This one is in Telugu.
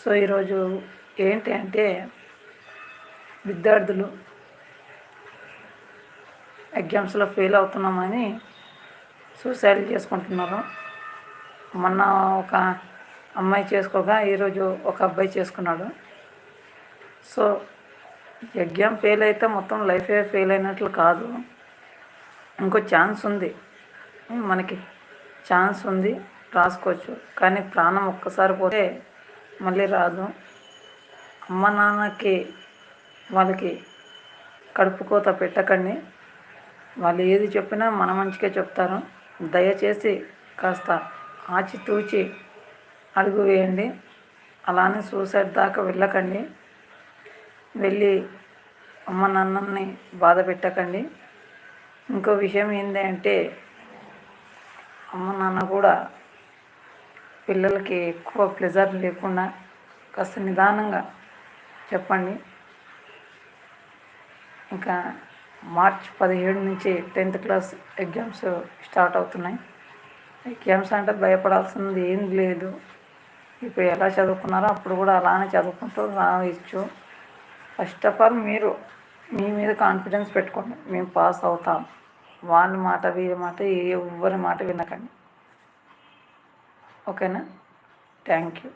సో ఈరోజు ఏంటి అంటే విద్యార్థులు ఎగ్జామ్స్లో ఫెయిల్ అవుతున్నామని సూసైడ్ చేసుకుంటున్నారు. మొన్న ఒక అమ్మాయి చేసుకోగా ఈరోజు ఒక అబ్బాయి చేసుకున్నాడు. సో ఎగ్జామ్ ఫెయిల్ అయితే మొత్తం లైఫే ఫెయిల్ అయినట్లు కాదు. ఇంకో ఛాన్స్ ఉంది. మనకి ఛాన్స్ ఉంది రాసుకోవచ్చు. కానీ ప్రాణం ఒక్కసారి పోతే మళ్ళీ రాదు. అమ్మ నాన్నకి వాళ్ళకి కడుపు కోత పెట్టకండి. వాళ్ళు ఏది చెప్పినా మన మంచిగా చెప్తారు. దయచేసి కాస్త ఆచితూచి అడుగు వేయండి. అలానే సూసైడ్ దాకా వెళ్ళకండి. వెళ్ళి అమ్మ నాన్నని బాధ పెట్టకండి. ఇంకో విషయం ఏంటంటే అంటే అమ్మ నాన్న కూడా పిల్లలకి ఎక్కువ ప్లెజర్ లేకుండా కాస్త నిదానంగా చెప్పండి. ఇంకా మార్చ్ పదిహేడు నుంచి టెన్త్ క్లాస్ ఎగ్జామ్స్ స్టార్ట్ అవుతున్నాయి. ఎగ్జామ్స్ అంటే భయపడాల్సింది ఏం లేదు. ఇప్పుడు ఎలా చదువుకున్నారో అప్పుడు కూడా అలానే చదువుకుంటూ రావచ్చు ఫస్ట్ ఆఫ్ ఆల్ మీరు మీ మీద కాన్ఫిడెన్స్ పెట్టుకోండి. మేము పాస్ అవుతాం. వాళ్ళ మాట వీరి మాట ఎవ్వరి మాట వినకండి. ఓకేనా? Thank you.